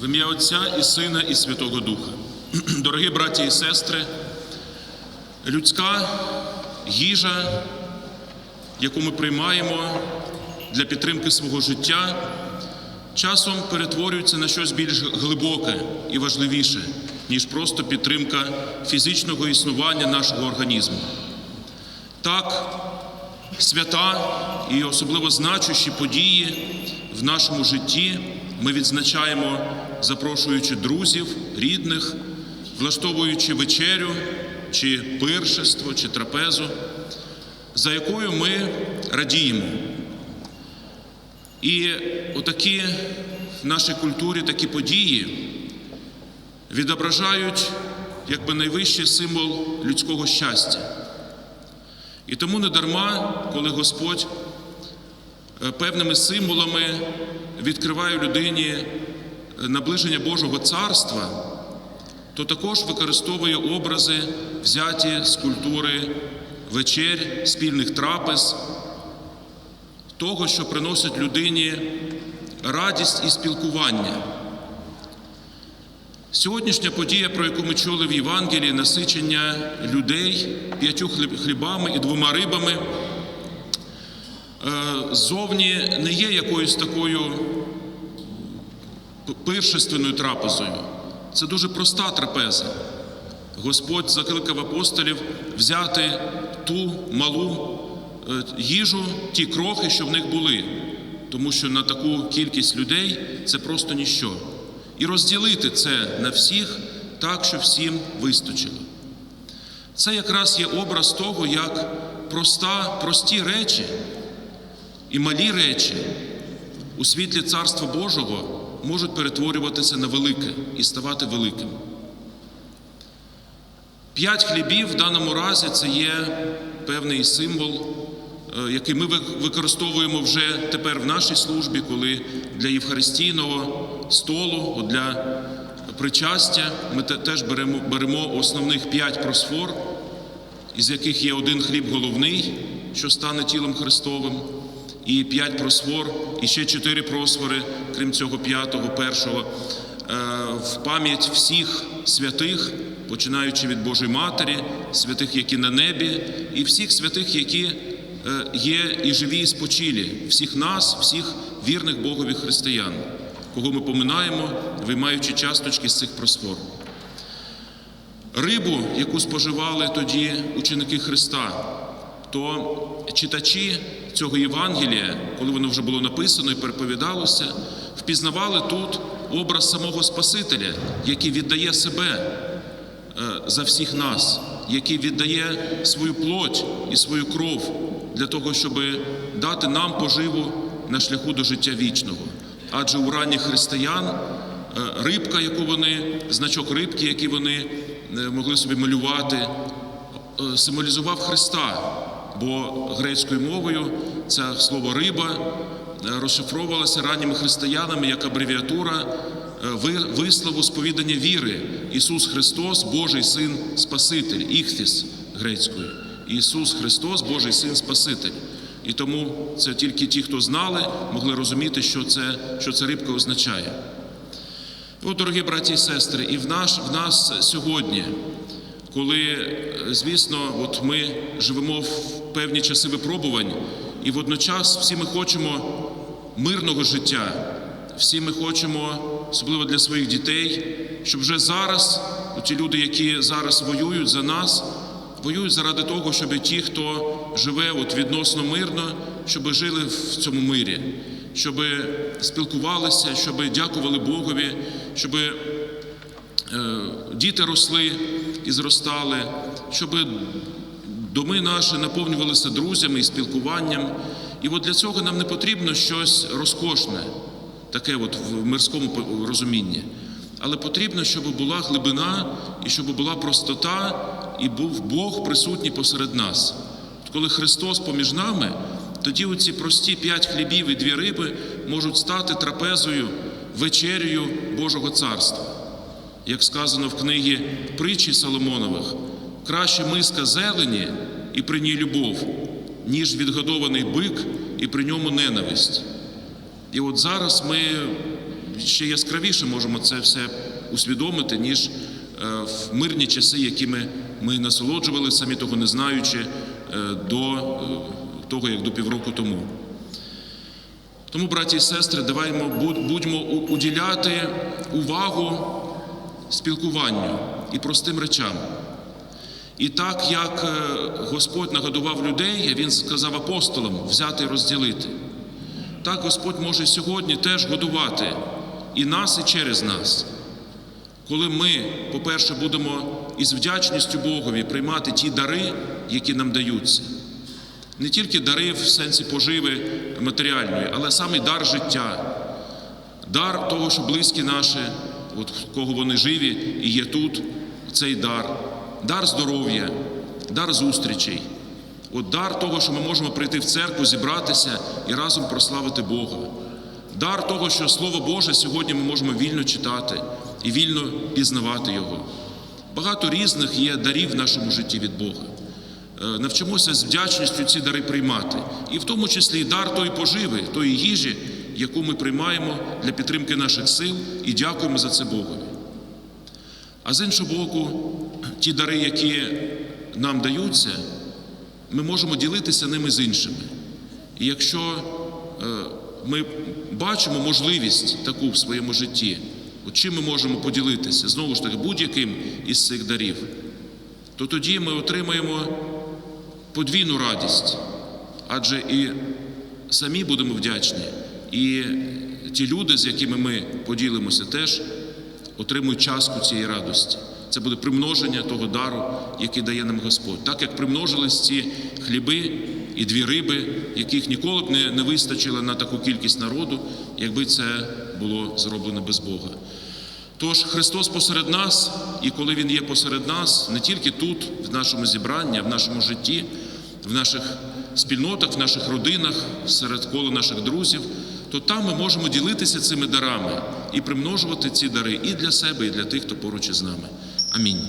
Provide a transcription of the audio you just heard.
В ім'я Отця і Сина, і Святого Духа. Дорогі браті і сестри, людська їжа, яку ми приймаємо для підтримки свого життя, часом перетворюється на щось більш глибоке і важливіше, ніж просто підтримка фізичного існування нашого організму. Так, свята і особливо значущі події в нашому житті ми відзначаємо, запрошуючи друзів, рідних, влаштовуючи вечерю чи пиршество, чи трапезу, за якою ми радіємо. І отакі в нашій культурі такі події відображають якби найвищий символ людського щастя. І тому не дарма, коли Господь певними символами відкриває людині е, наближення Божого царства, то також використовує образи, взяті з культури вечер, спільних трапез, того, що приносить людині радість і спілкування. Сьогоднішня подія, про яку ми чули в Євангелії, насичення людей п'ятью хлібами і двома рибами, е, зовні не є якоюсь такою пиршественною трапезою. Це дуже проста трапеза. Господь закликав апостолів взяти ту малу е, їжу, ті крохи, що в них були, тому що на таку кількість людей це просто ніщо і розділити це на всіх так, щоб всім вистачило. Це якраз є образ того, як проста, прості речі і малі речі у світлі Царства Божого можуть перетворюватися на велике і ставати великим. П'ять хлібів в даному разі це є певний символ, е, який ми використовуємо вже тепер в нашій службі, коли для Євхаристійного столу, для причастя ми теж беремо, беремо основних п'ять просфор, із яких є один хліб головний, що стане тілом Христовим, і п'ять просфор, і ще чотири просфори, крім цього п'ятого, першого, е, в пам'ять всіх святих, починаючи від Божої Матері, святих, які на небі, і всіх святих, які е, є і живі, і спочилі, всіх нас, всіх вірних Богові християн кого ми поминаємо, виймаючи часточки з цих просфор. Рибу, яку споживали тоді ученики Христа, то читачі цього Євангелія, коли воно вже було написано і переповідалося, впізнавали тут образ самого Спасителя, який віддає себе е, за всіх нас, який віддає свою плоть і свою кров для того, щоб дати нам поживу на шляху до життя вічного. Адже у ранніх християн е, рибка, яку вони, значок рибки, який вони е, могли собі малювати, символізував Христа, бо грецькою мовою це слово риба розшифровувалося ранніми християнами як абревіатура вислову сповідання віри. Ісус Христос, Божий Син Спаситель, Іхтіс грецькою. Ісус Христос, Божий Син Спаситель. І тому це тільки ті, хто знали, могли розуміти, що це, що ця рибка означає. От, дорогі браті і сестри, і в, наш, в нас сьогодні, коли, звісно, от ми живемо в певні часи випробувань, і водночас всі ми хочемо мирного життя, всі ми хочемо, особливо для своїх дітей, щоб вже зараз, ті люди, які зараз воюють за нас, воюють заради того, щоб ті, хто живе от відносно мирно, щоб жили в цьому мирі, щоб спілкувалися, щоб дякували Богові, щоб е, діти росли і зростали, щоб доми наші наповнювалися друзями і спілкуванням. І от для цього нам не потрібно щось розкошне, таке от в мирському розумінні. Але потрібно, щоб була глибина і щоб була простота, і був Бог присутній посеред нас. Коли Христос поміж нами, тоді оці прості п'ять хлібів і дві риби можуть стати трапезою, вечерею Божого царства. Як сказано в книгі притчі Соломонових, краще миска зелені і при ній любов, ніж відгодований бик і при ньому ненависть. І от зараз ми ще яскравіше можемо це все усвідомити, ніж е, в мирні часи, якими ми насолоджували, самі того не знаючи, е, до е, того, як до півроку тому. Тому, браті і сестри, давайте будьмо уділяти увагу спілкуванню і простим речам. І так як е, Господь нагодував людей, Він сказав апостолам взяти і розділити. Так Господь може сьогодні теж годувати і нас, і через нас. Коли ми, по-перше, будемо із вдячністю Богові приймати ті дари, які нам даються. Не тільки дари в сенсі поживи матеріальної, але саме дар життя, дар того, що близькі наші, от в кого вони живі і є тут, цей дар, дар здоров'я, дар зустрічей, от дар того, що ми можемо прийти в церкву, зібратися і разом прославити Бога. Дар того, що Слово Боже сьогодні ми можемо вільно читати і вільно пізнавати Його. Багато різних є дарів в нашому житті від Бога. Е, Навчимося з вдячністю ці дари приймати, і в тому числі і дар тої поживи, тої їжі, яку ми приймаємо для підтримки наших сил, і дякуємо за це Богові. А з іншого боку, ті дари, які нам даються, ми можемо ділитися ними з іншими. І якщо е, ми бачимо можливість таку в своєму житті, от чим ми можемо поділитися, знову ж таки, будь-яким із цих дарів, то тоді ми отримаємо подвійну радість, адже і самі будемо вдячні, і ті люди, з якими ми поділимося, теж отримують частку цієї радості. Це буде примноження того дару, який дає нам Господь. Так як примножились ці хліби і дві риби, яких ніколи б не, не вистачило на таку кількість народу, якби це було зроблено без Бога. Тож Христос посеред нас, і коли Він є посеред нас, не тільки тут, в нашому зібранні, в нашому житті, в наших спільнотах, в наших родинах, серед кола наших друзів, то там ми можемо ділитися цими дарами і примножувати ці дари і для себе, і для тих, хто поруч із нами. Амінь.